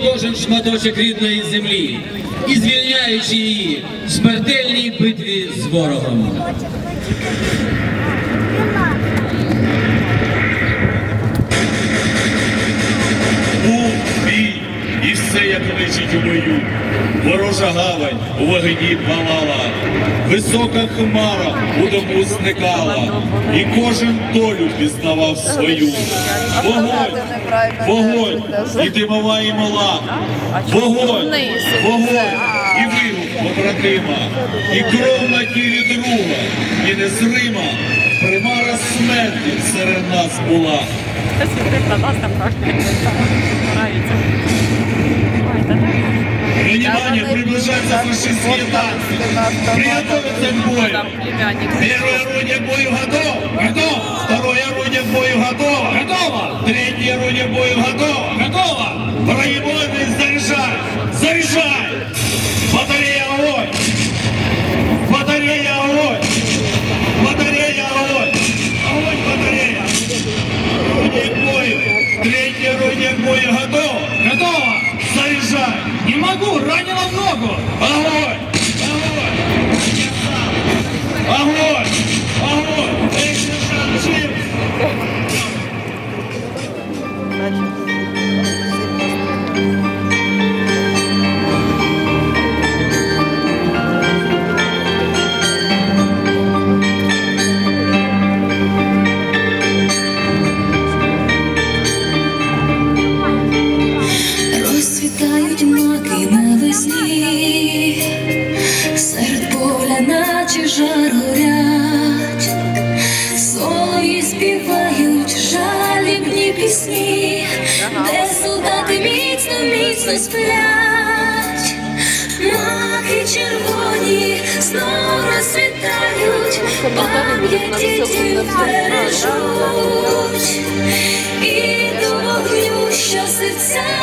кожен шматочок рідної землі і звільняючи її в смертельній битві з ворогом. Все, як лежить у бою. Ворожа гавань у вогні палала, висока хмара у дому зникала, і кожен долю пізнавав свою. Вогонь, вогонь, і димова і мала, вогонь, вогонь, і вигук побратима, і кров на тілі друга, і незрима примара смерті серед нас була. Внимание, приближается фашистские танки. Приготовиться к бою. Первое орудие бою готов? Не могу, ранила ногу. Огонь. Огонь. Огонь. Навесні, серед поля наче жар горять, солов'ї співають жалібні пісні, де солдати міцно, міцно сплять, маки червоні знов розцвітають, пам'яті ті бережуть. І до вогню, що серця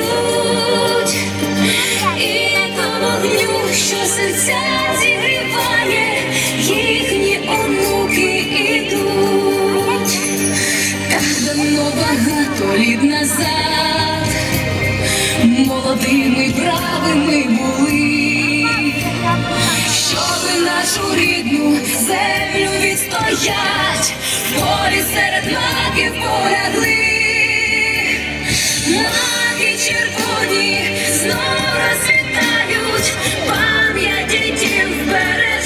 бережуть. І до вогню, що серця зігріває, їхні онуки ідуть. Так давно багато літ назад молодими правими були, щоби нашу рідну землю відстоять, в серед маків полягли,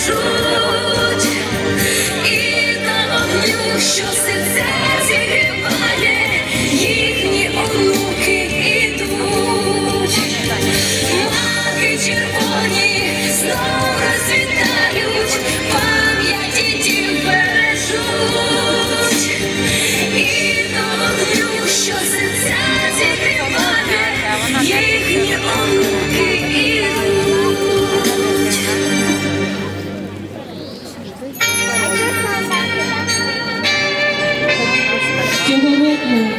бережуть. І на вогню, що серця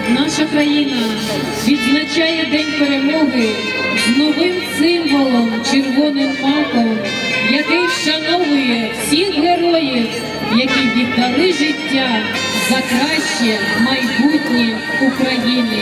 наша країна відзначає День перемоги з новим символом червоним маком, який вшановує всіх героїв, які віддали життя за краще майбутнє України.